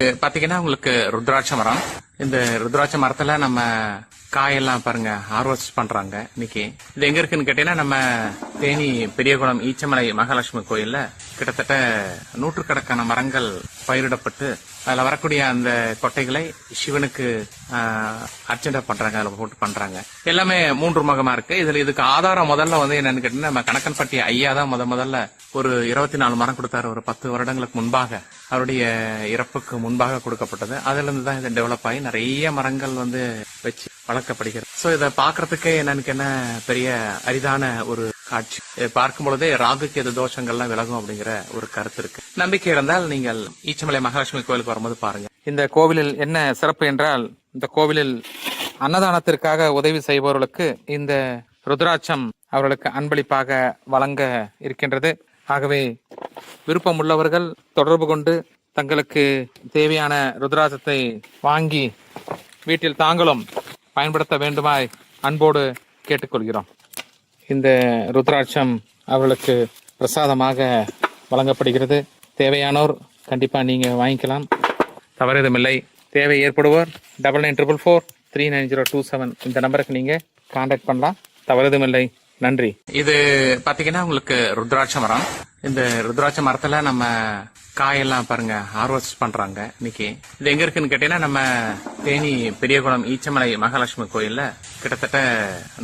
பாத்தீங்கன்னா உங்களுக்கு ருத்ராட்ச மரம். இந்த ருத்ராட்ச மரத்துல நம்ம காயெல்லாம் பாருங்க ஹார்வெஸ்ட் பண்றாங்க இன்னைக்கு. இது எங்க இருக்குன்னு கேட்டீங்கன்னா நம்ம தேனி பெரியகுளம் ஈச்சமலை மகாலட்சுமி கோயில்ல கிட்டத்தட்ட நூற்றுக்கணக்கான மரங்கள் பயிரிடப்பட்டு அதுல வரக்கூடிய அந்த கொட்டைகளை சிவனுக்கு ஆஹ், அர்ச்சனை பண்றாங்க அதுல போட்டு பண்றாங்க. எல்லாமே மூன்று முகமா இருக்கு. இதுல இதுக்கு ஆதாரம் முதல்ல வந்து என்னன்னு கேட்டீங்கன்னா நம்ம கணக்கன்பட்டி ஐயா தான் முத முதல்ல ஒரு இருபத்தி நாலு மரம் கொடுத்தாரு. ஒரு பத்து வருடங்களுக்கு முன்பாக அவருடைய இறப்புக்கு முன்பாக கொடுக்கப்பட்டது. அதுல இருந்து தான் இது டெவலப் ஆகி நிறைய மரங்கள் வந்து வச்சு வளர்க்கப்படுகிறது. சோ இதை பாக்குறதுக்கே என்னன்னு என்ன பெரிய அரிதான ஒரு காட்சி. பார்க்கும் பொழுதே ராகுக்கு எது தோஷங்கள்லாம் விலகும் அப்படிங்கிற ஒரு கருத்து இருக்கு. நம்பிக்கை இருந்தால் நீங்கள் ஈச்சமலை மகாலட்சுமி கோயிலுக்கு வரும்போது பாருங்க. இந்த கோவிலில் என்ன சிறப்பு என்றால் இந்த கோவிலில் அன்னதானத்திற்காக உதவி செய்பவர்களுக்கு இந்த ருத்ராட்சம் அவர்களுக்கு அன்பளிப்பாக வழங்க இருக்கின்றது. ஆகவே விருப்பம் உள்ளவர்கள் தொடர்பு கொண்டு தங்களுக்கு தேவையான ருத்ராட்சத்தை வாங்கி வீட்டில் தாங்களும் பயன்படுத்த வேண்டுமாய் அன்போடு கேட்டுக்கொள்கிறோம். இந்த ருத்ராட்சம் அவர்களுக்கு பிரசாதமாக வழங்கப்படுகிறது. தேவையானோர் கண்டிப்பாக நீங்கள் வாங்கிக்கலாம். தவறுதமில்லை தேவை ஏற்படுவோர் double nine triple four three nine zero two seven இந்த நம்பருக்கு நீங்கள் காண்டாக்ட் பண்ணலாம். தவறுதுமில்லை நன்றி. இது பாத்தீங்கன்னா உங்களுக்கு ருத்ராட்ச மரம். இந்த ருத்ராட்ச மரத்துல நம்ம காயெல்லாம் பாருங்க ஹார்வெஸ்ட் பண்றாங்க இன்னைக்கு. இது எங்க இருக்குன்னு கேட்டீங்கன்னா நம்ம தேனி பெரியகுளம் ஈச்சமலை மகாலட்சுமி கோயில்ல கிட்டத்தட்ட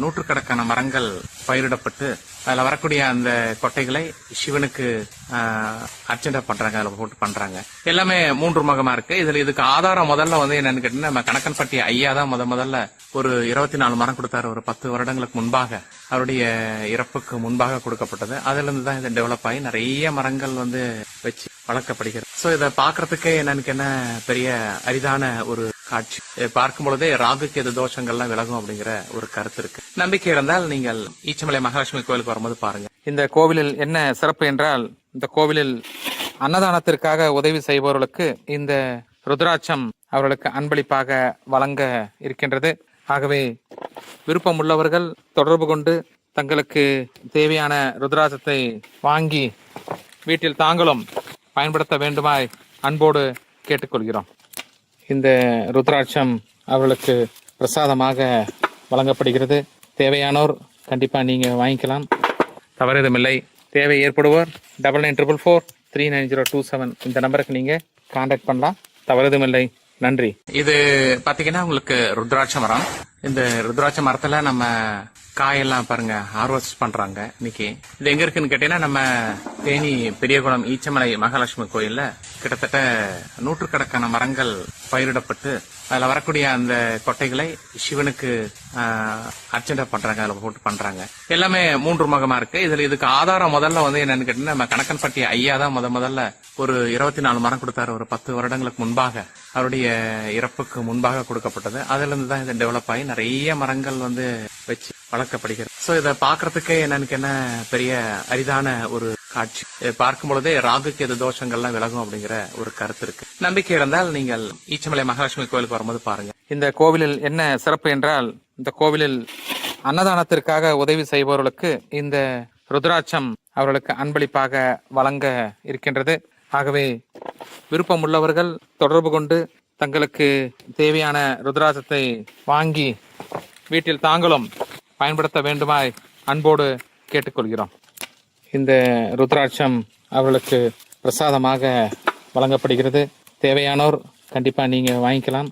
நூற்றுக்கணக்கான மரங்கள் பயிரிடப்பட்டு அதுல வரக்கூடிய அந்த கொட்டைகளை சிவனுக்கு ஆஹ், பண்றாங்க அதில் போட்டு பண்றாங்க. எல்லாமே மூன்று முகமா இருக்கு. இதுல இதுக்கு ஆதாரம் முதல்ல வந்து என்னன்னு கேட்டீங்கன்னா நம்ம கணக்கன்பட்டி ஐயா தான் முத முதல்ல ஒரு இருபத்தி நாலு மரம் கொடுத்தாரு. ஒரு பத்து வருடங்களுக்கு முன்பாக அவருடைய இறப்புக்கு முன்பாக கொடுக்கப்பட்டது. அதுல இருந்து தான் இது டெவலப் ஆகி நிறைய மரங்கள் வந்து வச்சு வளர்க்கப்படுகிறது. சோ இதை பாக்குறதுக்கே என்னன்னு என்ன பெரிய அரிதான ஒரு காட்சி. பார்க்கும் பொழுதே ராகுக்கு எது தோஷங்கள்லாம் விலகும் அப்படிங்கிற ஒரு கருத்து இருக்கு. நம்பிக்கை இருந்தால் நீங்கள் ஈச்சமலை மகாலட்சுமி கோயிலுக்கு வரும்போது பாருங்க. இந்த கோவிலில் என்ன சிறப்பு என்றால் இந்த கோவிலில் அன்னதானத்திற்காக உதவி செய்பவர்களுக்கு இந்த ருத்ராட்சம் அவர்களுக்கு அன்பளிப்பாக வழங்க இருக்கின்றது. ஆகவே விருப்பம் உள்ளவர்கள் தொடர்பு கொண்டு தங்களுக்கு தேவையான ருத்ராட்சத்தை வாங்கி வீட்டில் தாங்களும் பயன்படுத்த வேண்டுமாய் அன்போடு கேட்டுக்கொள்கிறோம். இந்த ருத்ராட்சம் அவர்களுக்கு பிரசாதமாக வழங்கப்படுகிறது. தேவையானோர் கண்டிப்பாக நீங்கள் வாங்கிக்கலாம். தவறுதுமில்லை. தேவை ஏற்படுவோர் double nine triple four three nine zero two seven இந்த நம்பருக்கு நீங்கள் காண்டாக்ட் பண்ணலாம். தவறுதுமில்லை. நன்றி. இது பாத்தீங்கன்னா உங்களுக்கு ருத்ராட்ச மரம். இந்த ருத்ராட்ச மரத்துல நம்ம காயெல்லாம் பாருங்க ஹார்வெஸ்ட் பண்றாங்க இன்னைக்கு. இது எங்க இருக்குன்னு கேட்டீங்கன்னா நம்ம தேனி பெரியகுளம் ஈச்சமலை மகாலட்சுமி கோயில்ல கிட்டத்தட்ட நூற்றுக்கணக்கான மரங்கள் பயிரிடப்பட்டு அதுல வரக்கூடிய அந்த கொட்டைகளை சிவனுக்கு ஆஹ், அர்ச்சனை பண்றாங்க அதுல போட்டு பண்றாங்க. எல்லாமே மூன்று முகமா இருக்கு. இதுல இதுக்கு ஆதாரம் முதல்ல வந்து என்னன்னு கேட்டீங்கன்னா நம்ம கணக்கன்பட்டி ஐயா தான் முத முதல்ல ஒரு இருபத்தி நாலு மரம் கொடுத்தாரு. ஒரு பத்து வருடங்களுக்கு முன்பாக அவருடைய இறப்புக்கு முன்பாக கொடுக்கப்பட்டது. அதுல இருந்து தான் இது டெவலப் ஆகி நிறைய மரங்கள் வந்து வச்சு வளர்க்கப்படுகிறது. சோ இதை பாக்குறதுக்கே என்னன்னு என்ன பெரிய அரிதான ஒரு காட்சி. பார்க்கும் பொழுதே ராகுக்கு எது தோஷங்கள்லாம் விலகும் அப்படிங்கிற ஒரு கருத்து இருக்கு. நம்பிக்கை இருந்தால் நீங்கள் ஈச்சமலை மகாலட்சுமி கோயிலுக்கு வரும்போது பாருங்க. இந்த கோவிலில் என்ன சிறப்பு என்றால் இந்த கோவிலில் அன்னதானத்திற்காக உதவி செய்பவர்களுக்கு இந்த ருத்ராட்சம் அவர்களுக்கு அன்பளிப்பாக வழங்க இருக்கின்றது. ஆகவே விருப்பம் உள்ளவர்கள் தொடர்பு கொண்டு தங்களுக்கு தேவையான ருத்ராட்சத்தை வாங்கி வீட்டில் தாங்களும் பயன்படுத்த வேண்டுமாய் அன்போடு கேட்டுக்கொள்கிறோம். இந்த ருத்ராட்சம் அவர்களுக்கு பிரசாதமாக வழங்கப்படுகிறது. தேவையானோர் கண்டிப்பாக நீங்கள் வாங்கிக்கலாம்.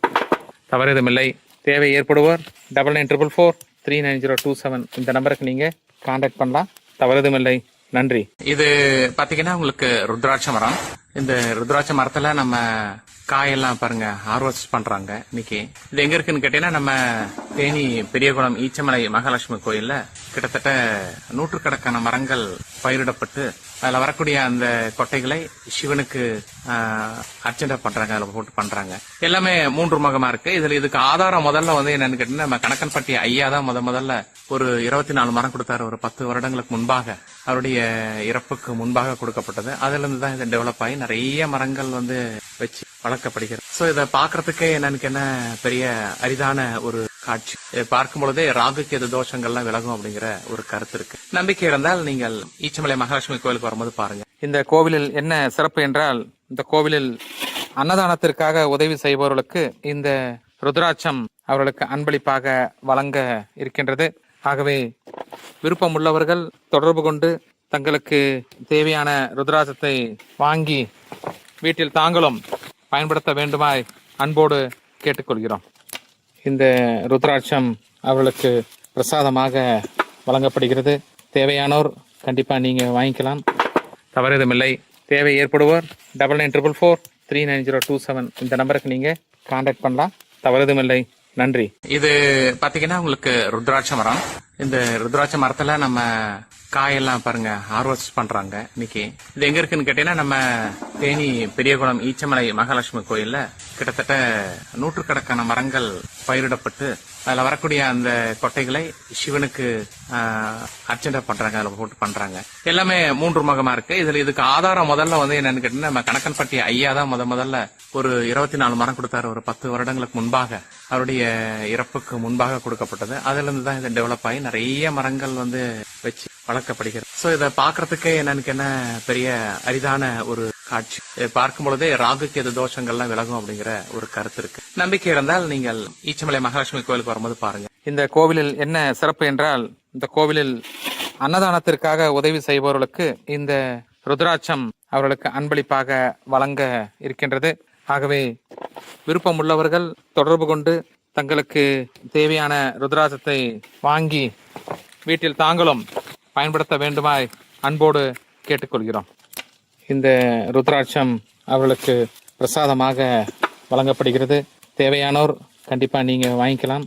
தவறுதுமில்லை தேவை ஏற்படுவோர் double nine triple four three nine zero two seven இந்த நம்பருக்கு நீங்கள் காண்டாக்ட் பண்ணலாம். தவறுதுமில்லை நன்றி. இது பார்த்தீங்கன்னா உங்களுக்கு ருத்ராட்ச மரம். இந்த ருத்ராட்ச மரத்தில் நம்ம காயெல்லாம் பாருங்க ஹார்வெஸ்ட் பண்றாங்க இன்னைக்கு. இது எங்க இருக்குன்னு கேட்டீங்கன்னா நம்ம தேனி பெரியகுளம் ஈச்சமலை மகாலட்சுமி கோயில்ல கிட்டத்தட்ட நூற்றுக்கணக்கான மரங்கள் பயிரிடப்பட்டு அதுல வரக்கூடிய அந்த கொட்டைகளை சிவனுக்கு ஆஹ், அர்ச்சனை பண்றாங்க அதில் போட்டு பண்றாங்க. எல்லாமே மூன்று முகமா இருக்கு. இதுல இதுக்கு ஆதாரம் முதல்ல வந்து என்னன்னு கேட்டீங்கன்னா நம்ம கணக்கன்பட்டி ஐயா தான் முத முதல்ல ஒரு இருபத்தி நாலு மரம் கொடுத்தாரு. ஒரு பத்து வருடங்களுக்கு முன்பாக அவருடைய இறப்புக்கு முன்பாக கொடுக்கப்பட்டது. அதுலேருந்து தான் இது டெவலப் ஆகி நிறைய மரங்கள் வந்து வச்சு வளர்க்கப்படுகிறது. ஸோ இதை பாக்குறதுக்கே என்னன்னு என்ன பெரிய அரிதான ஒரு காட்சி. பார்க்கும் பொழுதே ராகுக்கு எது தோஷங்கள்லாம் விலகும் அப்படிங்கிற ஒரு கருத்து இருக்கு. நம்பிக்கை இருந்தால் நீங்கள் ஈச்சமலை மகாலட்சுமி கோயிலுக்கு வரும்போது பாருங்க. இந்த கோவிலில் என்ன சிறப்பு என்றால் இந்த கோவிலில் அன்னதானத்திற்காக உதவி செய்பவர்களுக்கு இந்த ருத்ராட்சம் அவர்களுக்கு அன்பளிப்பாக வழங்க இருக்கின்றது. ஆகவே விருப்பம் உள்ளவர்கள் தொடர்பு கொண்டு தங்களுக்கு தேவையான ருத்ராட்சத்தை வாங்கி வீட்டில் தாங்களும் பயன்படுத்த வேண்டுமாய் அன்போடு கேட்டுக்கொள்கிறோம். இந்த ருத்ராட்சம் அவர்களுக்கு பிரசாதமாக வழங்கப்படுகிறது. தேவையானோர் கண்டிப்பாக நீங்கள் வாங்கிக்கலாம். தவறுதுமில்லை தேவை ஏற்படுவோர் double nine triple four three nine zero two seven இந்த நம்பருக்கு நீங்கள் காண்டாக்ட் பண்ணலாம். தவறுதுமில்லை நன்றி. இது பார்த்தீங்கன்னா உங்களுக்கு ருத்ராட்ச மரம். இந்த ருத்ராட்ச மரத்தில் நம்ம காயெல்லாம் பாருங்க ஹார்வெஸ்ட் பண்றாங்க இன்னைக்கு. இது எங்க இருக்குன்னு கேட்டீங்கன்னா நம்ம தேனி பெரியகுளம் ஈச்சமலை மகாலட்சுமி கோயில்ல கிட்டத்தட்ட நூற்றுக்கணக்கான மரங்கள் பயிரிடப்பட்டு அதுல வரக்கூடிய அந்த கொட்டைகளை சிவனுக்கு ஆஹ், அர்ச்சனை பண்றாங்க அதுல போட்டு பண்றாங்க. எல்லாமே மூன்று முகமா இருக்கு. இதுல இதுக்கு ஆதாரம் முதல்ல வந்து என்னன்னு கேட்டீங்கன்னா நம்ம கணக்கன்பட்டி ஐயா தான் முத முதல்ல ஒரு இருபத்தி நாலு மரம் கொடுத்தாரு. ஒரு பத்து வருடங்களுக்கு முன்பாக அவருடைய இறப்புக்கு முன்பாக கொடுக்கப்பட்டது. அதுல இருந்து தான் இது டெவலப் ஆகி நிறைய மரங்கள் வந்து வச்சு வளர்க்கப்படுகிறது சோ இதை பாக்குறதுக்கே என்னன்னு என்ன பெரிய அரிதான ஒரு காட்சி. இதை பார்க்கும் பொழுதே ராகுக்கு எது தோஷங்கள்லாம் விலகும் அப்படிங்கிற ஒரு கருத்து இருக்கு. நம்பிக்கை இருந்தால் நீங்கள் ஈச்சமலை மகாலட்சுமி கோயிலுக்கு வரும்போது பாருங்க. இந்த கோவிலில் என்ன சிறப்பு என்றால் இந்த கோவிலில் அன்னதானத்திற்காக உதவி செய்பவர்களுக்கு இந்த ருத்ராட்சம் அவர்களுக்கு அன்பளிப்பாக வழங்க இருக்கின்றது. ஆகவே விருப்பம் உள்ளவர்கள் தொடர்பு கொண்டு தங்களுக்கு தேவையான ருத்ராட்சத்தை வாங்கி வீட்டில் தாங்களும் பயன்படுத்த வேண்டுமாய் அன்போடு கேட்டுக்கொள்கிறோம். இந்த ருத்ராட்சம் அவர்களுக்கு பிரசாதமாக வழங்கப்படுகிறது. தேவையானோர் கண்டிப்பாக நீங்கள் வாங்கிக்கலாம்.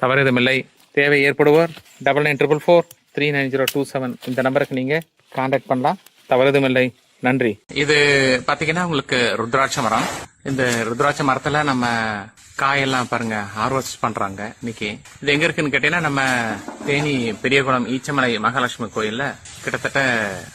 தவறுதுமில்லை. தேவை ஏற்படுவோர் double nine triple four three nine zero two seven இந்த நம்பருக்கு நீங்கள் காண்டாக்ட் பண்ணலாம். தவறுதுமில்லை. நன்றி. இது பாத்தீங்கன்னா உங்களுக்கு ருத்ராட்ச மரம். இந்த ருத்ராட்ச மரத்துல நம்ம காயெல்லாம் பாருங்க ஹார்வெஸ்ட் பண்றாங்க இன்னைக்கு. இது எங்க இருக்குன்னு கேட்டீங்கன்னா நம்ம தேனி பெரியகுளம் ஈச்சமலை மகாலட்சுமி கோயில்ல கிட்டத்தட்ட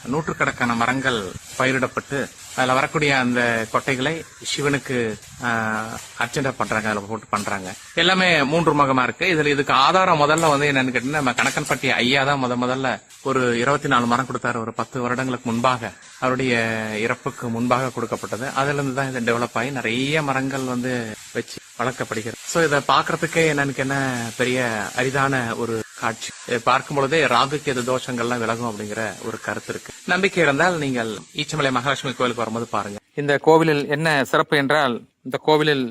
நூற்றுக்கணக்கான மரங்கள் பயிரிடப்பட்டு அதுல வரக்கூடிய அந்த கொட்டைகளை சிவனுக்கு ஆஹ், அர்ச்சனை பண்றாங்க அதுல போட்டு பண்றாங்க. எல்லாமே மூன்று முகமா இருக்கு. இதுல இதுக்கு ஆதாரம் முதல்ல வந்து என்னன்னு கேட்டீங்கன்னா நம்ம கணக்கன்பட்டி ஐயா தான் முத முதல்ல ஒரு இருபத்தி நாலு மரம் கொடுத்தாரு. ஒரு பத்து வருடங்களுக்கு முன்பாக அவருடைய இறப்புக்கு முன்பாக கொடுக்கப்பட்டது. அதுல இருந்து தான் இது டெவலப் ஆகி நிறைய மரங்கள் வந்து வச்சு வளர்க்கப்படுகிறது. சோ இதை பாக்குறதுக்கே என்னன்னு என்ன பெரிய அரிதான ஒரு காட்சி. பார்க்கும் பொழுதே ராகுக்கு எது தோஷங்கள்லாம் விலகும் அப்படிங்கிற ஒரு கருத்து இருக்கு. நம்பிக்கை இருந்தால் நீங்கள் ஈச்சமலை மகாலட்சுமி கோயிலுக்கு வரும்போது பாருங்க. இந்த கோவிலில் என்ன சிறப்பு என்றால் இந்த கோவிலில்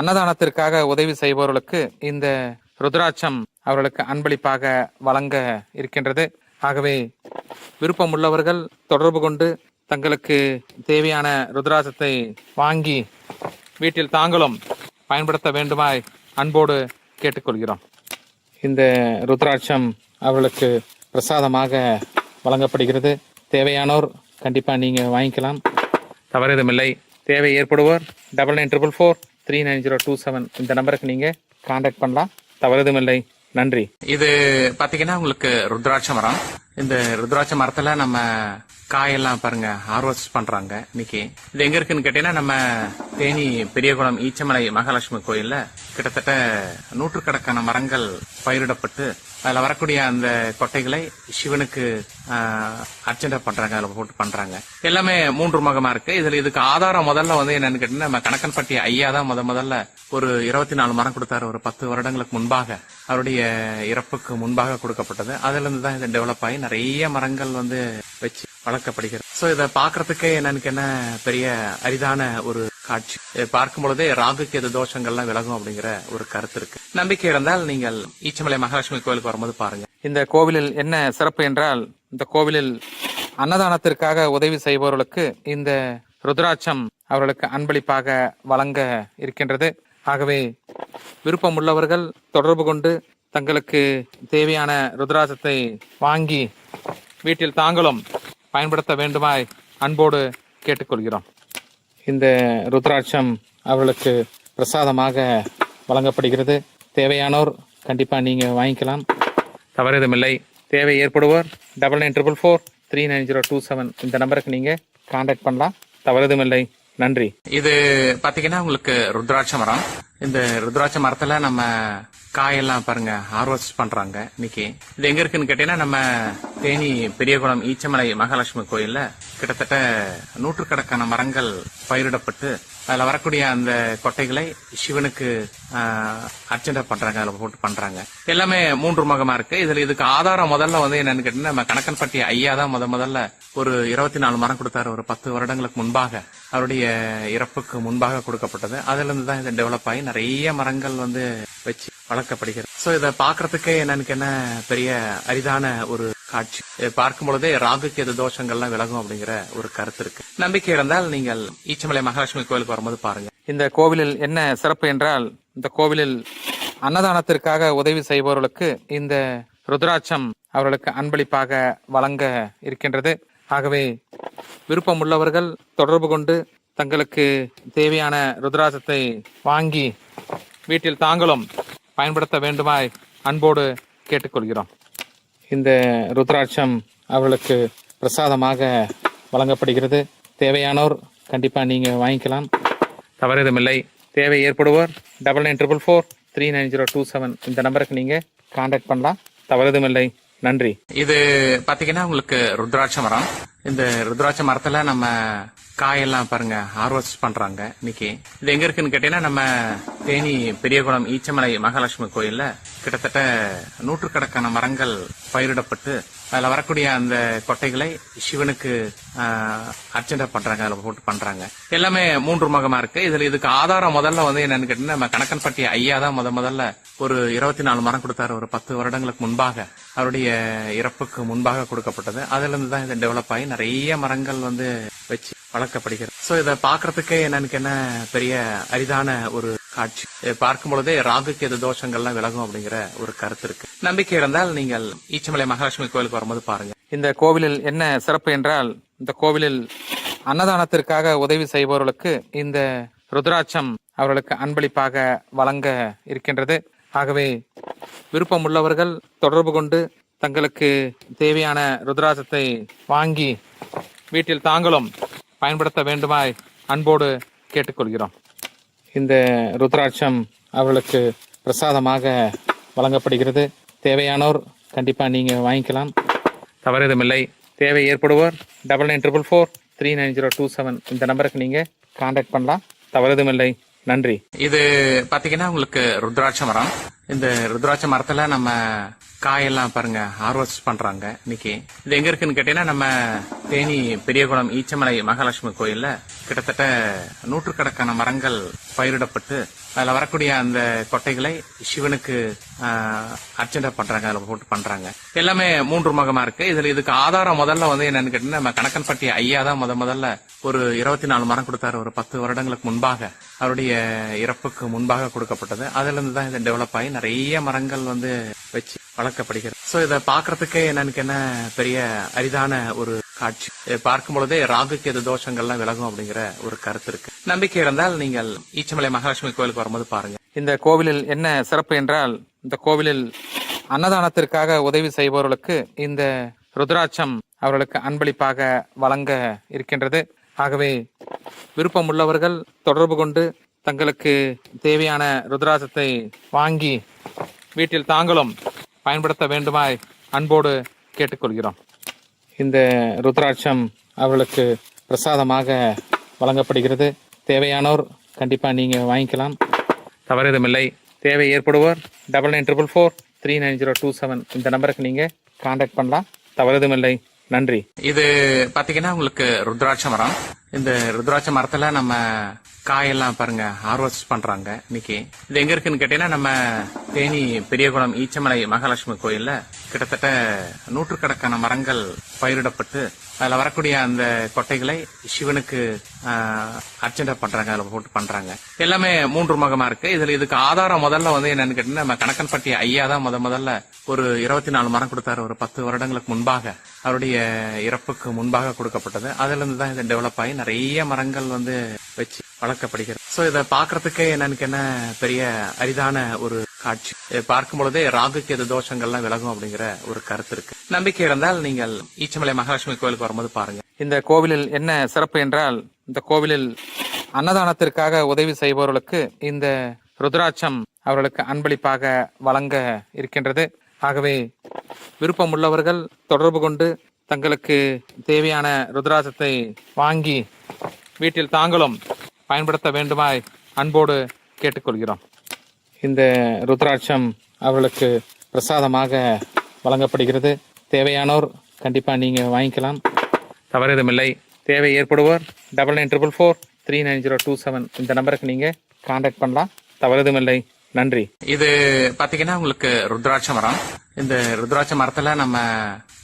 அன்னதானத்திற்காக உதவி செய்பவர்களுக்கு இந்த ருத்ராட்சம் அவர்களுக்கு அன்பளிப்பாக வழங்க இருக்கின்றது. ஆகவே விருப்பம் உள்ளவர்கள் தொடர்பு கொண்டு தங்களுக்கு தேவையான ருத்ராட்சத்தை வாங்கி வீட்டில் தாங்களும் பயன்படுத்த வேண்டுமாய் அன்போடு கேட்டுக்கொள்கிறோம். இந்த ருத்ராட்சம் அவர்களுக்கு பிரசாதமாக வழங்கப்படுகிறது. தேவையானோர் கண்டிப்பாக நீங்கள் வாங்கிக்கலாம். தவறுதுமில்லை தேவை ஏற்படுவோர் double nine triple four three nine zero two seven இந்த நம்பருக்கு நீங்கள் காண்டாக்ட் பண்ணலாம். தவறுதுமில்லை நன்றி. இது பார்த்தீங்கன்னா உங்களுக்கு ருத்ராட்ச மரம். இந்த ருத்ராட்ச மரத்தில் நம்ம காயெல்லாம் பாருங்க ஹார்வெஸ்ட் பண்றாங்க இன்னைக்கு. இது எங்க இருக்குன்னு கேட்டீங்கன்னா நம்ம தேனி பெரியகுளம் ஈச்சமலை மகாலட்சுமி கோயில்ல கிட்டத்தட்ட நூற்றுக்கணக்கான மரங்கள் பயிரிடப்பட்டு அதுல வரக்கூடிய அந்த கொட்டைகளை சிவனுக்கு அர்ச்சனை பண்றாங்க அதுல போட்டு பண்றாங்க. எல்லாமே மூன்று முகமா இருக்கு. இதுல இதுக்கு ஆதாரம் முதல்ல வந்து என்னன்னு கேட்டீங்கன்னா நம்ம கணக்கன்பட்டி ஐயா தான் முத முதல்ல ஒரு இருபத்தி நாலு மரம் கொடுத்தாரு. ஒரு பத்து வருடங்களுக்கு முன்பாக அவருடைய இறப்புக்கு முன்பாக கொடுக்கப்பட்டது. அதுல இருந்து தான் இது டெவலப் ஆகி நிறைய மரங்கள் வந்து வச்சு வளர்க்கப்படுகிறது சோ இதை பாக்குறதுக்கே என்னன்னு என்ன பெரிய அரிதான ஒரு காட்சி. பார்க்கும் பொழுதே ராகுக்கு எது தோஷங்கள்லாம் விலகும் அப்படிங்கிற ஒரு கருத்து இருக்கு. நம்பிக்கை இருந்தால் நீங்கள் ஈச்சமலை மகாலட்சுமி கோயிலுக்கு வரும்போது பாருங்க. இந்த கோவிலில் என்ன சிறப்பு என்றால் இந்த கோவிலில் அன்னதானத்திற்காக உதவி செய்பவர்களுக்கு இந்த ருத்ராட்சம் அவர்களுக்கு அன்பளிப்பாக வழங்க இருக்கின்றது. ஆகவே விருப்பம் உள்ளவர்கள் தொடர்பு கொண்டு தங்களுக்கு தேவையான ருத்ராட்சத்தை வாங்கி வீட்டில் தாங்களும் பயன்படுத்த வேண்டுமாய் அன்போடு கேட்டுக்கொள்கிறோம். இந்த ருத்ராட்சம் அவர்களுக்கு பிரசாதமாக வழங்கப்படுகிறது. தேவையானோர் கண்டிப்பாக நீங்கள் வாங்கிக்கலாம். தவறுதுமில்லை. தேவை ஏற்படுவோர். Double nine triple four three nine zero two seven இந்த நம்பருக்கு நீங்கள் காண்டாக்ட் பண்ணலாம். தவறுதுமில்லை. நன்றி. இது பார்த்தீங்கன்னா உங்களுக்கு ருத்ராட்ச மரம். இந்த ருத்ராட்ச மரத்தில் நம்ம காயெல்லாம் பாருங்க ஹார்வெஸ்ட் பண்றாங்க இன்னைக்கு. இது எங்க இருக்குன்னு கேட்டீங்கன்னா நம்ம தேனி பெரியகுளம் ஈச்சமலை மகாலட்சுமி கோயில்ல கிட்டத்தட்ட நூற்றுக்கணக்கான மரங்கள் பயிரிடப்பட்டு அதுல வரக்கூடிய அந்த கொட்டைகளை சிவனுக்கு ஆஹ், அர்ச்சனை பண்றாங்க அதுல போட்டு பண்றாங்க. எல்லாமே மூன்று முகமா இருக்கு. இதுல இதுக்கு ஆதாரம் முதல்ல வந்து என்னன்னு கேட்டீங்கன்னா நம்ம கணக்கன்பட்டி ஐயா தான் முத முதல்ல ஒரு இருபத்தி நாலு மரம் கொடுத்தாரு. ஒரு பத்து வருடங்களுக்கு முன்பாக அவருடைய இறப்புக்கு முன்பாக கொடுக்கப்பட்டது. அதுல இருந்து தான் இது டெவலப் ஆகி நிறைய மரங்கள் வந்து வச்சு வளர்க்கப்படுகிறது. சோ இதை பாக்குறதுக்கே என்னன்னு என்ன பெரிய அரிதான ஒரு காட்சி. பார்க்கும் பொழுதே ராகுக்கு எது தோஷங்கள்லாம் விலகும் அப்படிங்கிற ஒரு கருத்து இருக்கு. நம்பிக்கை இருந்தால் நீங்கள் ஈச்சமலை மகாலட்சுமி கோயிலுக்கு வரும்போது பாருங்க. இந்த கோவிலில் என்ன சிறப்பு என்றால் இந்த கோவிலில் அன்னதானத்திற்காக உதவி செய்பவர்களுக்கு இந்த ருத்ராட்சம் அவர்களுக்கு அன்பளிப்பாக வழங்க இருக்கின்றது. ஆகவே விருப்பம் உள்ளவர்கள் தொடர்பு கொண்டு தங்களுக்கு தேவையான ருத்ராட்சத்தை வாங்கி வீட்டில் தாங்களும் பயன்படுத்த வேண்டுமாய் அன்போடு கேட்டுக்கொள்கிறோம். இந்த ருத்ராட்சம் அவர்களுக்கு பிரசாதமாக வழங்கப்படுகிறது. தேவையானோர் கண்டிப்பாக நீங்கள் வாங்கிக்கலாம். தவறுதமில்லை தேவை ஏற்படுவோர் double nine triple four three nine zero two seven இந்த நம்பருக்கு நீங்கள் காண்டாக்ட் பண்ணலாம். தவறுதமில்லை நன்றி. இது பார்த்தீங்கன்னா உங்களுக்கு ருத்ராட்ச மரம். இந்த ருத்ராட்ச மரத்தில் நம்ம காயெல்லாம் பாருங்க ஹார்வெஸ்ட் பண்றாங்க. இன்னைக்கு இது எங்க இருக்குன்னு கேட்டீங்கன்னா நம்ம தேனி பெரியகுளம் ஈச்சமலை மகாலட்சுமி கோயில்ல கிட்டத்தட்ட நூற்றுக்கணக்கான மரங்கள் பயிரிடப்பட்டு அதுல வரக்கூடிய அந்த கொட்டைகளை சிவனுக்கு ஆஹ், அர்ச்சனை பண்றாங்க அதுல போட்டு பண்றாங்க. எல்லாமே மூன்று முகமா இருக்கு. இதுல இதுக்கு ஆதாரம் முதல்ல வந்து என்னன்னு கேட்டீங்கன்னா நம்ம கணக்கன்பட்டி ஐயா தான் முத முதல்ல ஒரு இருபத்தி நாலு மரம் கொடுத்தாரு. ஒரு பத்து வருடங்களுக்கு முன்பாக அவருடைய இறப்புக்கு முன்பாக கொடுக்கப்பட்டது. அதுலேருந்து தான் இது டெவலப் ஆகி நிறைய மரங்கள் வந்து வச்சு வளர்க்கப்படுகிறது. ஸோ இதை பாக்குறதுக்கே என்னன்னு என்ன பெரிய அரிதான ஒரு காட்சி. பார்க்கும் பொழுதே ராகுக்கு எது தோஷங்கள்லாம் விலகும் அப்படிங்கிற ஒரு கருத்து இருக்கு. நம்பிக்கை இருந்தால் நீங்கள் ஈச்சமலை மகாலட்சுமி கோயிலுக்கு வரும்போது பாருங்க. இந்த கோவிலில் என்ன சிறப்பு என்றால் இந்த கோவிலில் அன்னதானத்திற்காக உதவி செய்பவர்களுக்கு இந்த ருத்ராட்சம் அவர்களுக்கு அன்பளிப்பாக வழங்க இருக்கின்றது. ஆகவே விருப்பம் உள்ளவர்கள் தொடர்பு கொண்டு தங்களுக்கு தேவையான ருத்ராட்சத்தை வாங்கி வீட்டில் தாங்களும் பயன்படுத்த வேண்டுமாய் அன்போடு கேட்டுக்கொள்கிறோம். இந்த ருத்ராட்சம் அவர்களுக்கு பிரசாதமாக வழங்கப்படுகிறது. தேவையானோர் கண்டிப்பாக நீங்கள் வாங்கிக்கலாம். தவறுதமில்லை தேவை ஏற்படுவோர் double nine triple four three nine zero two seven இந்த நம்பருக்கு நீங்கள் காண்டாக்ட் பண்ணலாம். தவறுதமில்லை நன்றி. இது பார்த்தீங்கன்னா உங்களுக்கு ருத்ராட்ச மரம் இந்த ருத்ராட்ச மரத்துல நம்ம காயெல்லாம் பாருங்க ஹார்வெஸ்ட் பண்றாங்க இன்னைக்கு. இது எங்க இருக்குன்னு கேட்டீங்கன்னா நம்ம தேனி பெரியகுளம் ஈச்சமலை மகாலட்சுமி கோயில்ல கிட்டத்தட்ட நூற்றுக்கணக்கான மரங்கள் பயிரிடப்பட்டு அதுல வரக்கூடிய அந்த கொட்டைகளை சிவனுக்கு ஆஹ், அர்ச்சனை பண்றாங்க அதுல போட்டு பண்றாங்க. எல்லாமே மூன்று முகமா இருக்கு. இதுல இதுக்கு ஆதாரம் முதல்ல வந்து என்னன்னு கேட்டீங்கன்னா நம்ம கணக்கன்பட்டி ஐயா தான் முத முதல்ல ஒரு இருபத்தி நாலு மரம் கொடுத்தாரு. ஒரு பத்து வருடங்களுக்கு முன்பாக அவருடைய இறப்புக்கு முன்பாக கொடுக்கப்பட்டது. அதுல இருந்து தான் இது டெவலப் ஆகி நிறைய மரங்கள் வந்து வச்சு வளர்க்கப்படுகிறது. சோ இதை பாக்குறதுக்கே எனக்கு என்ன பெரிய அரிதான ஒரு காட்சி. பார்க்கும் பொழுதே ராகுக்கு எது தோஷங்கள்லாம் விலகும் அப்படிங்கிற ஒரு கருத்து இருக்கு. நம்பிக்கை இருந்தால் நீங்கள் ஈச்சமலை மகாலட்சுமி கோயிலுக்கு வரும்போது பாருங்க. இந்த கோவிலில் என்ன சிறப்பு என்றால் இந்த கோவிலில் அன்னதானத்திற்காக உதவி செய்பவர்களுக்கு இந்த ருத்ராட்சம் அவர்களுக்கு அன்பளிப்பாக வழங்க இருக்கின்றது. ஆகவே விருப்பம் உள்ளவர்கள் தொடர்பு கொண்டு தங்களுக்கு தேவையான ருத்ராட்சத்தை வாங்கி வீட்டில் தாங்களும் பயன்படுத்த வேண்டுமாய் அன்போடு கேட்டுக்கொள்கிறோம். இந்த ருத்ராட்சம் அவர்களுக்கு பிரசாதமாக வழங்கப்படுகிறது. தேவையானோர் கண்டிப்பாக நீங்கள் வாங்கிக்கலாம். தவறுதமில்லை. தேவை ஏற்படுவோர் double nine triple four three nine zero two seven இந்த நம்பருக்கு நீங்கள் காண்டாக்ட் பண்ணலாம். தவறுதமில்லை. நன்றி. இது பார்த்தீங்கன்னா உங்களுக்கு ருத்ராட்ச மரம். இந்த ருத்ராட்ச மரத்தில் நம்ம காயெல்லாம் பாருங்க ஹார்வெஸ்ட் பண்றாங்க இன்னைக்கு. இது எங்க இருக்குன்னு கேட்டீங்கன்னா நம்ம தேனி பெரியகுளம் ஈச்சமலை மகாலட்சுமி கோயில்ல கிட்டத்தட்ட நூற்றுக்கணக்கான மரங்கள் பயிரிடப்பட்டு அதுல வரக்கூடிய அந்த கொட்டைகளை சிவனுக்கு அர்ச்சனை பண்றாங்க அதுல போட்டு பண்றாங்க. எல்லாமே மூன்று முகமா இருக்கு. இதுல இதுக்கு ஆதாரம் முதல்ல வந்து என்னன்னு கேட்டீங்கன்னா நம்ம கணக்கன்பட்டி ஐயா தான் முத முதல்ல ஒரு இருபத்தி நாலு மரம் கொடுத்தாரு. ஒரு பத்து வருடங்களுக்கு முன்பாக அவருடைய இறப்புக்கு முன்பாக கொடுக்கப்பட்டது. அதுல இருந்து தான் இது டெவலப் ஆகி நிறைய மரங்கள் வந்து வச்சு வளர்க்கப்படுகிறது. சோ இதை பாக்குறதுக்கே என்னன்னு என்ன பெரிய அரிதான ஒரு காட்சி. இதை பார்க்கும் பொழுதே ராகுக்கு எது தோஷங்கள்லாம் விலகும் அப்படிங்கிற ஒரு கருத்து இருக்கு. நம்பிக்கை இருந்தால் நீங்கள் ஈச்சமலை மகாலட்சுமி கோயிலுக்கு வரும்போது பாருங்க. இந்த கோவிலில் என்ன சிறப்பு என்றால் இந்த கோவிலில் அன்னதானத்திற்காக உதவி செய்பவர்களுக்கு இந்த ருத்ராட்சம் அவர்களுக்கு அன்பளிப்பாக வழங்க இருக்கின்றது. ஆகவே விருப்பம் உள்ளவர்கள் தொடர்பு கொண்டு தங்களுக்கு தேவையான ருத்ராட்சத்தை வாங்கி வீட்டில் தாங்களும் பயன்படுத்த வேண்டுமாய் அன்போடு கேட்டுக்கொள்கிறோம். இந்த ருத்ராட்சம் அவர்களுக்கு பிரசாதமாக வழங்கப்படுகிறது. தேவையானோர் கண்டிப்பாக நீங்கள் வாங்கிக்கலாம். தவறுதுமில்லை தேவை ஏற்படுவோர் double nine triple four three nine zero two seven இந்த நம்பருக்கு நீங்கள் காண்டாக்ட் பண்ணலாம். தவறுதுமில்லை நன்றி. இது பார்த்தீங்கன்னா உங்களுக்கு ருத்ராட்ச மரம். இந்த ருத்ராட்ச மரத்தில் நம்ம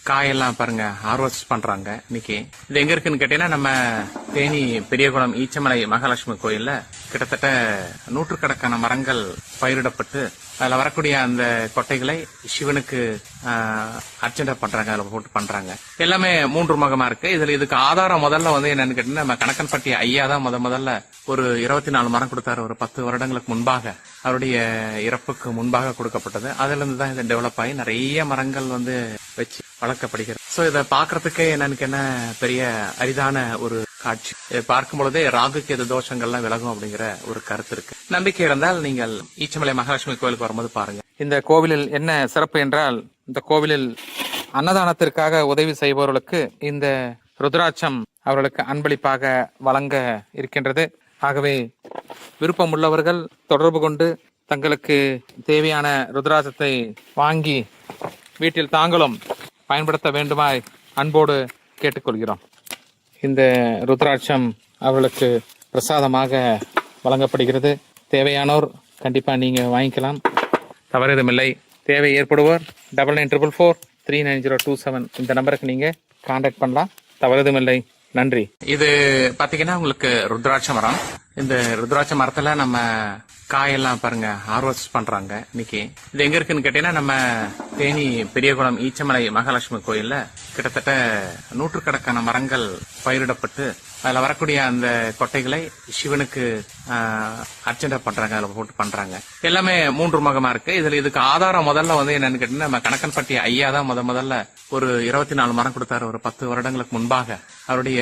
காயெல்லாம் பாருங்க ஹார்வெஸ்ட் பண்றாங்க இன்னைக்கு. இது எங்க இருக்குன்னு கேட்டீங்கன்னா நம்ம தேனி பெரியகுளம் ஈச்சமலை மகாலட்சுமி கோயில்ல கிட்டத்தட்ட நூற்றுக்கணக்கான மரங்கள் பயிரிடப்பட்டு அதுல வரக்கூடிய அந்த கொட்டைகளை சிவனுக்கு ஆஹ், அர்ச்சனை பண்றாங்க அதுல போட்டு பண்றாங்க. எல்லாமே மூன்று முகமா இருக்கு. இதுல இதுக்கு ஆதாரம் முதல்ல வந்து என்னன்னு கேட்டீங்கன்னா நம்ம கணக்கன்பட்டி ஐயா தான் முத முதல்ல ஒரு இருபத்தி நாலு மரம் கொடுத்தாரு. ஒரு பத்து வருடங்களுக்கு முன்பாக அவருடைய இறப்புக்கு முன்பாக கொடுக்கப்பட்டது. அதுல இருந்து தான் இது டெவலப் ஆகி நிறைய மரங்கள் வந்து வச்சு வளர்க்கப்படுகிறது. சோ இதை பாக்குறதுக்கே என்னன்னு என்ன பெரிய அரிதான ஒரு காட்சி. பார்க்கும் பொழுதே ராகுக்கு எது தோஷங்கள்லாம் விலகும் அப்படிங்கிற ஒரு கருத்து இருக்கு. நம்பிக்கை இருந்தால் நீங்கள் ஈச்சமலை மகாலட்சுமி கோயிலுக்கு வரும்போது பாருங்க. இந்த கோவிலில் என்ன சிறப்பு என்றால் இந்த கோவிலில் அன்னதானத்திற்காக உதவி செய்பவர்களுக்கு இந்த ருத்ராட்சம் அவர்களுக்கு அன்பளிப்பாக வழங்க இருக்கின்றது. ஆகவே விருப்பம் உள்ளவர்கள் தொடர்பு கொண்டு தங்களுக்கு தேவையான ருத்ராட்சத்தை வாங்கி வீட்டில் தாங்களும் பயன்படுத்த வேண்டுமாய் அன்போடு கேட்டுக்கொள்கிறோம். இந்த ருத்ராட்சம் அவர்களுக்கு பிரசாதமாக வழங்கப்படுகிறது. தேவையானோர் கண்டிப்பாக நீங்கள் வாங்கிக்கலாம். தவறுதுமில்லை. தேவை ஏற்படுவோர் double nine triple four three nine zero two seven இந்த நம்பருக்கு நீங்கள் காண்டாக்ட் பண்ணலாம். தவறுதுமில்லை. நன்றி. இது பார்த்தீங்கன்னா உங்களுக்கு ருத்ராட்ச மரம். இந்த ருத்ராட்ச மரத்தில் நம்ம காயெல்லாம் பாருங்க ஹார்வெஸ்ட் பண்றாங்க இன்னைக்கு. இது எங்க இருக்குன்னு கேட்டீங்கன்னா நம்ம தேனி பெரியகுளம் ஈச்சமலை மகாலட்சுமி கோயில்ல கிட்டத்தட்ட நூற்றுக்கணக்கான மரங்கள் பயிரிடப்பட்டு அதுல வரக்கூடிய அந்த கொட்டைகளை சிவனுக்கு அர்ச்சனை பண்றாங்க அதுல போட்டு பண்றாங்க. எல்லாமே மூன்று முகமா இருக்கு. இதுல இதுக்கு ஆதாரம் முதல்ல வந்து என்னன்னு கேட்டீங்கன்னா நம்ம கணக்கன்பட்டி ஐயா தான் முத முதல்ல ஒரு இருபத்தி நாலு மரம் கொடுத்தாரு. ஒரு பத்து வருடங்களுக்கு முன்பாக அவருடைய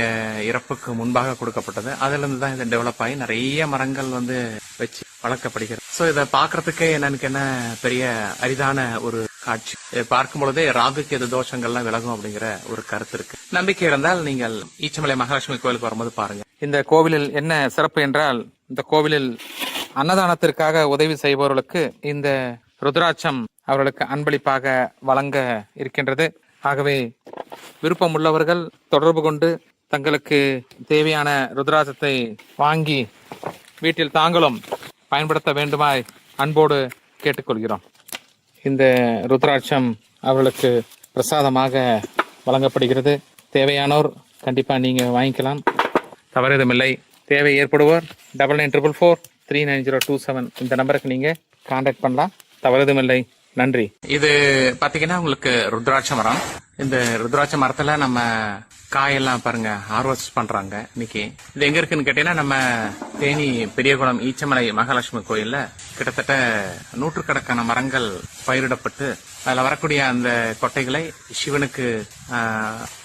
இறப்புக்கு முன்பாக கொடுக்கப்பட்டது. அதுல இருந்து தான் இது டெவலப் ஆகி நிறைய மரங்கள் வந்து வச்சு வளர்க்கப்படுகிறது. சோ இதை பாக்குறதுக்கே என்னன்னு என்ன பெரிய அரிதான ஒரு காட்சி. இதை பார்க்கும் பொழுதே ராகுக்கு எது தோஷங்கள்லாம் விலகும் அப்படிங்கிற ஒரு கருத்து இருக்கு. நம்பிக்கை இருந்தால் நீங்கள் ஈச்சமலை மகாலட்சுமி கோயிலுக்கு வரும்போது பாருங்க. இந்த கோவிலில் என்ன சிறப்பு என்றால் இந்த கோவிலில் அன்னதானத்திற்காக உதவி செய்பவர்களுக்கு இந்த ருத்ராட்சம் அவர்களுக்கு அன்பளிப்பாக வழங்க இருக்கின்றது. ஆகவே விருப்பம் உள்ளவர்கள் தொடர்பு கொண்டு தங்களுக்கு தேவையான ருத்ராட்சத்தை வாங்கி வீட்டில் தாங்களும் பயன்படுத்த வேண்டுமாய் அன்போடு கேட்டுக்கொள்கிறோம். இந்த ருத்ராட்சம் அவர்களுக்கு பிரசாதமாக வழங்கப்படுகிறது. தேவையானோர் கண்டிப்பாக நீங்கள் வாங்கிக்கலாம். தவறுதுமில்லை தேவை ஏற்படுவோர் double nine triple four three nine zero two seven இந்த நம்பருக்கு நீங்கள் காண்டாக்ட் பண்ணலாம். தவறுதுமில்லை நன்றி. இது பாத்தீங்கன்னா உங்களுக்கு ருத்ராட்ச மரம். இந்த ருத்ராட்ச மரத்துல நம்ம காயெல்லாம் பாருங்க ஹார்வெஸ்ட் பண்றாங்க இன்னைக்கு. இது எங்க இருக்குன்னு கேட்டீங்கன்னா நம்ம தேனி பெரியகுளம் ஈச்சமலை மகாலட்சுமி கோயில்ல கிட்டத்தட்ட நூற்றுக்கணக்கான மரங்கள் பயிரிடப்பட்டு அதுல வரக்கூடிய அந்த கொட்டைகளை சிவனுக்கு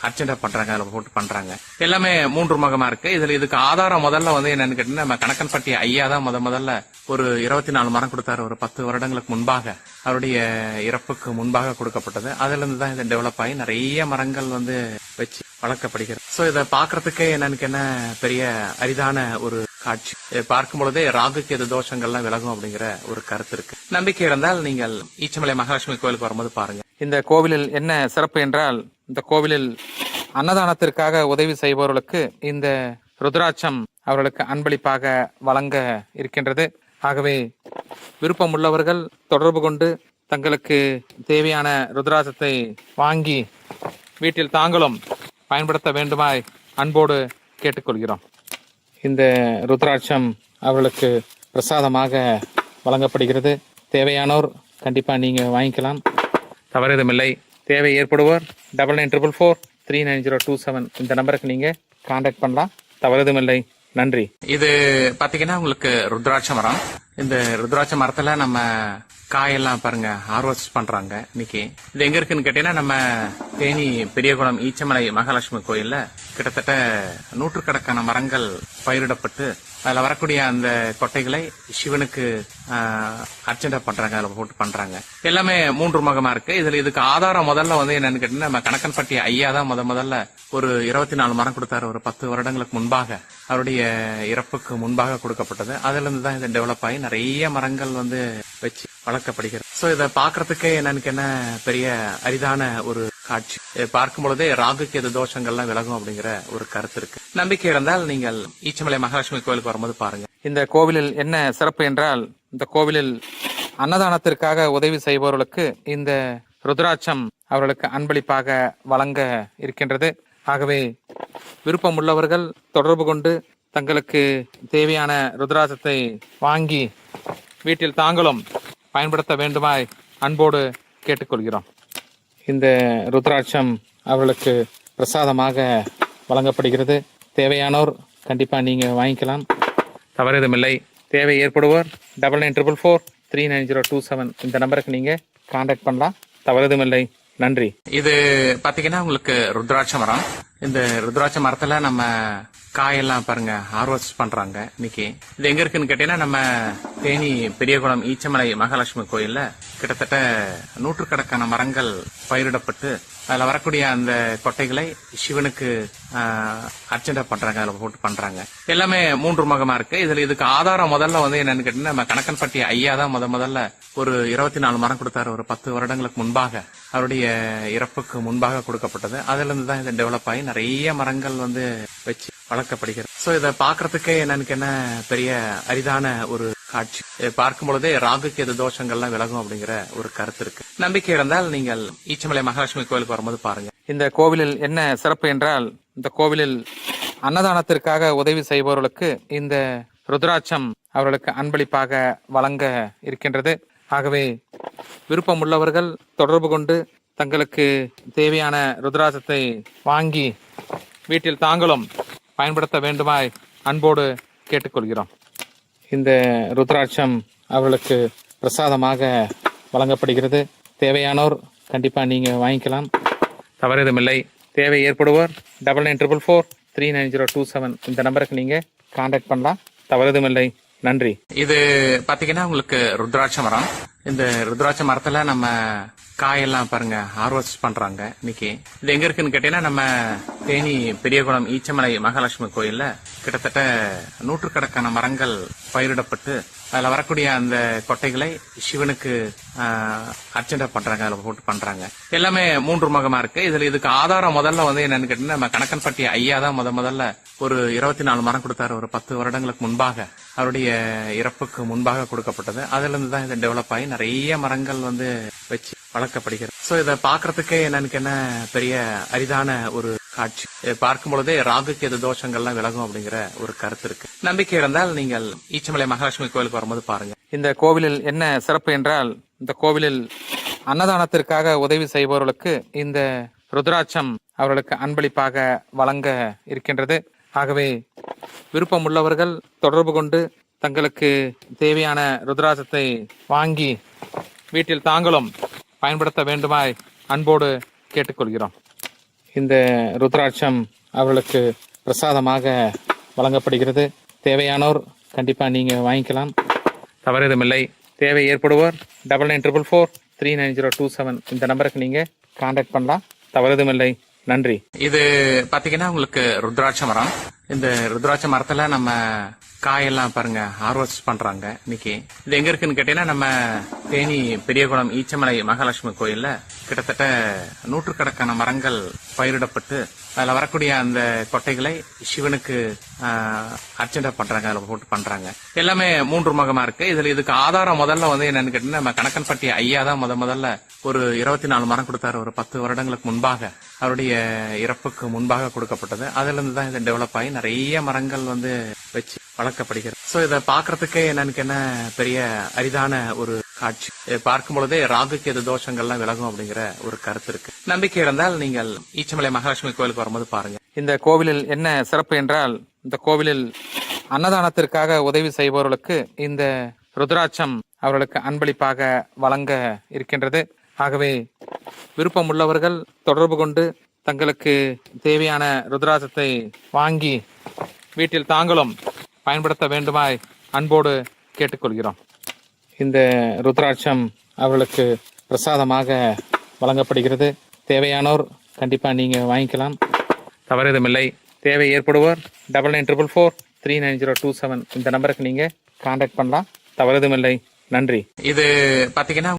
அர்ச்சனை பண்றாங்க அதுல போட்டு பண்றாங்க. எல்லாமே மூன்று முகமா இருக்கு. இதுல இதுக்கு ஆதாரம் முதல்ல வந்து என்னன்னு கேட்டீங்கன்னா நம்ம கணக்கன்பட்டி ஐயா தான் முத முதல்ல ஒரு இருபத்தி நாலு மரம் கொடுத்தாரு. ஒரு பத்து வருடங்களுக்கு முன்பாக அவருடைய இறப்புக்கு முன்பாக கொடுக்கப்பட்டது. அதுல இருந்து தான் இது டெவலப் ஆகி நிறைய மரங்கள் வந்து வச்சு வளர்க்கப்படுகிறது. சோ இதை பாக்குறதுக்கே என்னன்னு என்ன பெரிய அரிதான ஒரு காட்சி. பார்க்கும் பொழுதே ராகுக்கு எது தோஷங்கள்லாம் விலகும் அப்படிங்கிற ஒரு கருத்து இருக்கு. நம்பிக்கை இருந்தால் நீங்கள் ஈச்சமலை மகாலட்சுமி கோயிலுக்கு வரும்போது பாருங்க. இந்த கோவிலில் என்ன சிறப்பு என்றால் இந்த கோவிலில் அன்னதானத்திற்காக உதவி செய்பவர்களுக்கு இந்த ருத்ராட்சம் அவர்களுக்கு அன்பளிப்பாக வழங்க இருக்கின்றது. ஆகவே விருப்பம் உள்ளவர்கள் தொடர்பு கொண்டு தங்களுக்கு தேவையான ருத்ராட்சத்தை வாங்கி வீட்டில் தாங்களும் பயன்படுத்த வேண்டுமாய் அன்போடு கேட்டுக்கொள்கிறோம். இந்த ருத்ராட்சம் அவர்களுக்கு பிரசாதமாக வழங்கப்படுகிறது. தேவையானோர் கண்டிப்பாக நீங்கள் வாங்கிக்கலாம். தவறுதுமில்லை தேவை ஏற்படுவோர் double nine triple four three nine zero two seven இந்த நம்பருக்கு நீங்கள் காண்டாக்ட் பண்ணலாம். தவறுதுமில்லை நன்றி. இது பார்த்தீங்கன்னா உங்களுக்கு ருத்ராட்ச மரம். இந்த ருத்ராட்ச மரத்தில் நம்ம காயெல்லாம் பாருங்க ஹார்வெஸ்ட் பண்றாங்க இன்னைக்கு. இது எங்க இருக்குன்னு கேட்டீங்கன்னா நம்ம தேனி பெரியகுளம் ஈச்சமலை மகாலட்சுமி கோயில்ல கிட்டத்தட்ட நூற்றுக்கணக்கான மரங்கள் பயிரிடப்பட்டு அதுல வரக்கூடிய அந்த கொட்டைகளை சிவனுக்கு ஆஹ், அர்ச்சனை பண்றாங்க அதுல போட்டு பண்றாங்க. எல்லாமே மூன்று முகமா இருக்கு. இதுல இதுக்கு ஆதாரம் முதல்ல வந்து என்னன்னு கேட்டீங்கன்னா நம்ம கணக்கன்பட்டி ஐயா தான் முத முதல்ல ஒரு இருபத்தி நாலு மரம் கொடுத்தாரு. ஒரு பத்து வருடங்களுக்கு முன்பாக அவருடைய இறப்புக்கு முன்பாக கொடுக்கப்பட்டது. அதுல இருந்து தான் இது டெவலப் ஆகி நிறைய மரங்கள் வந்து வச்சு வளர்க்கப்படுகிறது. சோ இதை பாக்குறதுக்கே என்னன்னு என்ன பெரிய அரிதான ஒரு காட்சி. பார்க்கும் பொழுதே ராகுக்கு எது தோஷங்கள்லாம் விலகும் அப்படிங்கிற ஒரு கருத்து இருக்கு. நம்பிக்கை இருந்தால் நீங்கள் ஈச்சமலை மகாலட்சுமி கோயிலுக்கு வரும்போது பாருங்க. இந்த கோவிலில் என்ன சிறப்பு என்றால் இந்த கோவிலில் அன்னதானத்திற்காக உதவி செய்பவர்களுக்கு இந்த ருத்ராட்சம் அவர்களுக்கு அன்பளிப்பாக வழங்க இருக்கின்றது. ஆகவே விருப்பம் உள்ளவர்கள் தொடர்பு கொண்டு தங்களுக்கு தேவையான ருத்ராட்சத்தை வாங்கி வீட்டில் தாங்களும் பயன்படுத்த வேண்டுமாய் அன்போடு கேட்டுக்கொள்கிறோம். இந்த ருத்ராட்சம் அவர்களுக்கு பிரசாதமாக வழங்கப்படுகிறது. தேவையானோர் கண்டிப்பாக நீங்கள் வாங்கிக்கலாம். தவறுதுமில்லை. தேவை ஏற்படுவோர் double nine triple four three nine zero two seven இந்த நம்பருக்கு நீங்கள் காண்டாக்ட் பண்ணலாம். தவறுதுமில்லை. நன்றி. இது பார்த்தீங்கன்னா உங்களுக்கு ருத்ராட்சம் மரம் இந்த ருத்ராட்ச மரத்துல நம்ம காயெல்லாம் பாருங்க ஹார்வெஸ்ட் பண்றாங்க இன்னைக்கு. இது எங்க இருக்குன்னு கேட்டீங்கன்னா நம்ம தேனி பெரியகுளம் ஈச்சமலை மகாலட்சுமி கோயில்ல கிட்டத்தட்ட நூற்றுக்கணக்கான மரங்கள் பயிரிடப்பட்டு அதுல வரக்கூடிய அந்த கொட்டைகளை சிவனுக்கு ஆஹ், அர்ச்சனை பண்றாங்க அதுல போட்டு பண்றாங்க. எல்லாமே மூன்று முகமா இருக்கு. இதுல இதுக்கு ஆதாரம் முதல்ல வந்து என்னன்னு கேட்டீங்கன்னா நம்ம கணக்கன்பட்டி ஐயா தான் முத முதல்ல ஒரு இருபத்தி நாலு மரம் கொடுத்தாரு. ஒரு பத்து வருடங்களுக்கு முன்பாக அவருடைய இறப்புக்கு முன்பாக கொடுக்கப்பட்டது. அதுல இருந்து தான் இது டெவலப் ஆகி நிறைய மரங்கள் வந்து வச்சு வளர்க்கப்படுகிறது. சோ இதை பாக்குறதுக்கே எனக்கு என்ன பெரிய அரிதான ஒரு காட்சி. பார்க்கும் பொழுதே ராகுக்கு எது தோஷங்கள்லாம் விலகும் அப்படிங்கிற ஒரு கருத்து இருக்கு. நம்பிக்கை இருந்தால் நீங்கள் ஈச்சமலை மகாலட்சுமி கோயிலுக்கு வரும்போது பாருங்க. இந்த கோவிலில் என்ன சிறப்பு என்றால் இந்த கோவிலில் அன்னதானத்திற்காக உதவி செய்பவர்களுக்கு இந்த ருத்ராட்சம் அவர்களுக்கு அன்பளிப்பாக வழங்க இருக்கின்றது. ஆகவே விருப்பம் உள்ளவர்கள் தொடர்பு கொண்டு தங்களுக்கு தேவையான ருத்ராட்சத்தை வாங்கி வீட்டில் தாங்களும் பயன்படுத்த வேண்டுமாய் அன்போடு கேட்டுக்கொள்கிறோம். இந்த ருத்ராட்சம் அவர்களுக்கு பிரசாதமாக வழங்கப்படுகிறது. தேவையானோர் கண்டிப்பாக நீங்கள் வாங்கிக்கலாம். தவறுதுமில்லை தேவை ஏற்படுவோர் double nine triple four three nine zero two seven இந்த நம்பருக்கு நீங்கள் காண்டாக்ட் பண்ணலாம். தவறுதுமில்லை நன்றி. இது பார்த்தீங்கன்னா உங்களுக்கு ருத்ராட்ச மரம். இந்த ருத்ராட்ச மரத்தில் நம்ம காயெல்லாம் பாருங்க ஹார்வெஸ்ட் பண்றாங்க இன்னைக்கு. இது எங்க இருக்குன்னு கேட்டீங்கன்னா நம்ம தேனி பெரியகுளம் ஈச்சமலை மகாலட்சுமி கோயில்ல கிட்டத்தட்ட நூற்றுக்கணக்கான மரங்கள் பயிரிடப்பட்டு அதுல வரக்கூடிய அந்த கொட்டைகளை சிவனுக்கு ஆஹ், அர்ச்சனை பண்றாங்க அதுல போட்டு பண்றாங்க. எல்லாமே மூன்று முகமா இருக்கு. இதுல இதுக்கு ஆதாரம் முதல்ல வந்து என்னன்னு கேட்டீங்கன்னா நம்ம கணக்கன்பட்டி ஐயா தான் முத முதல்ல ஒரு இருபத்தி நாலு மரம் கொடுத்தாரு. ஒரு பத்து வருடங்களுக்கு முன்பாக அவருடைய இறப்புக்கு முன்பாக கொடுக்கப்பட்டது. அதுல இருந்து தான் இது டெவலப் ஆகி நிறைய மரங்கள் வந்து வச்சு வளர்க்கப்படுகிறது சோ இதை பாக்குறதுக்கே என்னன்னு என்ன பெரிய அரிதான ஒரு காட்சி. பார்க்கும் பொழுதே ராகுக்கு எது தோஷங்கள்லாம் விலகும் அப்படிங்கிற ஒரு கருத்து இருக்கு. நம்பிக்கை இருந்தால் நீங்கள் ஈச்சமலை மகாலட்சுமி கோயிலுக்கு வரும்போது பாருங்க. இந்த கோவிலில் என்ன சிறப்பு என்றால் இந்த கோவிலில் அன்னதானத்திற்காக உதவி செய்பவர்களுக்கு இந்த ருத்ராட்சம் அவர்களுக்கு அன்பளிப்பாக வழங்க இருக்கின்றது. ஆகவே விருப்பம் உள்ளவர்கள் தொடர்பு கொண்டு தங்களுக்கு தேவையான ருத்ராட்சத்தை வாங்கி வீட்டில் தாங்களும் பயன்படுத்த வேண்டுமாய் அன்போடு கேட்டுக்கொள்கிறோம். இந்த ருத்ராட்சம் அவர்களுக்கு பிரசாதமாக வழங்கப்படுகிறது. தேவையானோர் கண்டிப்பாக நீங்கள் வாங்கிக்கலாம். தவறுதுமில்லை. தேவை ஏற்படுவோர் double nine triple four three nine zero two seven இந்த நம்பருக்கு நீங்கள் காண்டாக்ட் பண்ணலாம். தவறுதுமில்லை. நன்றி. இது பார்த்தீங்கன்னா உங்களுக்கு ருத்ராட்ச மரம் இந்த ருத்ராட்ச மரத்துல நம்ம காயெல்லாம் பாருங்க ஹார்வெஸ்ட் பண்றாங்க இன்னைக்கு. இது எங்க இருக்குன்னு கேட்டீங்கன்னா நம்ம தேனி பெரியகுளம் ஈச்சமலை மகாலட்சுமி கோயில்ல கிட்டத்தட்ட நூற்றுக்கணக்கான மரங்கள் பயிரிடப்பட்டு அதுல வரக்கூடிய அந்த கொட்டைகளை சிவனுக்கு ஆஹ், அர்ச்சனை பண்றாங்க அதுல போட்டு பண்றாங்க. எல்லாமே மூன்று முகமா இருக்கு. இதுல இதுக்கு ஆதாரம் முதல்ல வந்து என்னன்னு கேட்டீங்கன்னா நம்ம கணக்கன்பட்டி ஐயா தான் முத முதல்ல ஒரு இருபத்தி நாலு மரம் கொடுத்தாரு. ஒரு பத்து வருடங்களுக்கு முன்பாக அவருடைய இறப்புக்கு முன்பாக கொடுக்கப்பட்டது. அதுல இருந்து தான் இது டெவலப் ஆகி நிறைய மரங்கள் வந்து வச்சு வளர்க்கப்படுகிறது. சோ இதை பாக்குறதுக்கே எனக்கு என்ன பெரிய அரிதான ஒரு காட்சி. இதை பார்க்கும் பொழுதே ராகுக்கு எது தோஷங்கள்லாம் விலகும் அப்படிங்கிற ஒரு கருத்து இருக்கு. நம்பிக்கை இருந்தால் நீங்கள் ஈச்சமலை மகாலட்சுமி கோயிலுக்கு வரும்போது பாருங்க. இந்த கோவிலில் என்ன சிறப்பு என்றால் இந்த கோவிலில் அன்னதானத்திற்காக உதவி செய்பவர்களுக்கு இந்த ருத்ராட்சம் அவர்களுக்கு அன்பளிப்பாக வழங்க இருக்கின்றது. ஆகவே விருப்பம் உள்ளவர்கள் தொடர்பு கொண்டு தங்களுக்கு தேவையான ருத்ராட்சத்தை வாங்கி வீட்டில் தாங்களும் பயன்படுத்த வேண்டுமாய் அன்போடு கேட்டுக்கொள்கிறோம். இந்த ருத்ராட்சம் அவர்களுக்கு பிரசாதமாக வழங்கப்படுகிறது. தேவையானோர் கண்டிப்பாக நீங்கள் வாங்கிக்கலாம். தவறுதுமில்லை தேவை ஏற்படுவோர் double nine triple four three nine zero two seven இந்த நம்பருக்கு நீங்கள் காண்டாக்ட் பண்ணலாம். தவறுதுமில்லை நன்றி. இது பார்த்தீங்கன்னா